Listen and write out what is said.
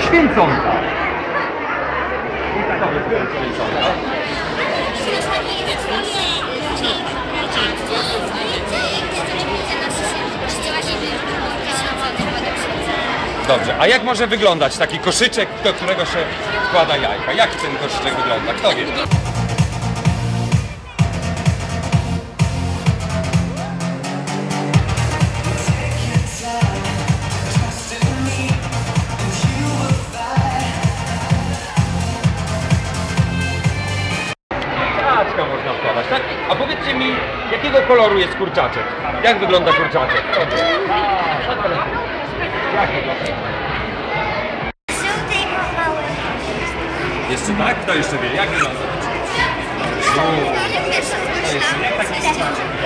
Święconka. Dobrze, a jak może wyglądać taki koszyczek, do którego się wkłada jajka? Jak ten koszyczek wygląda? Kto wie? Kurczaczka można wkładać, tak? A powiedzcie mi, jakiego koloru jest kurczaczek? Jak wygląda kurczaczek? Jeszcze tak? Kto jeszcze wie? Jak wygląda? To jak taki?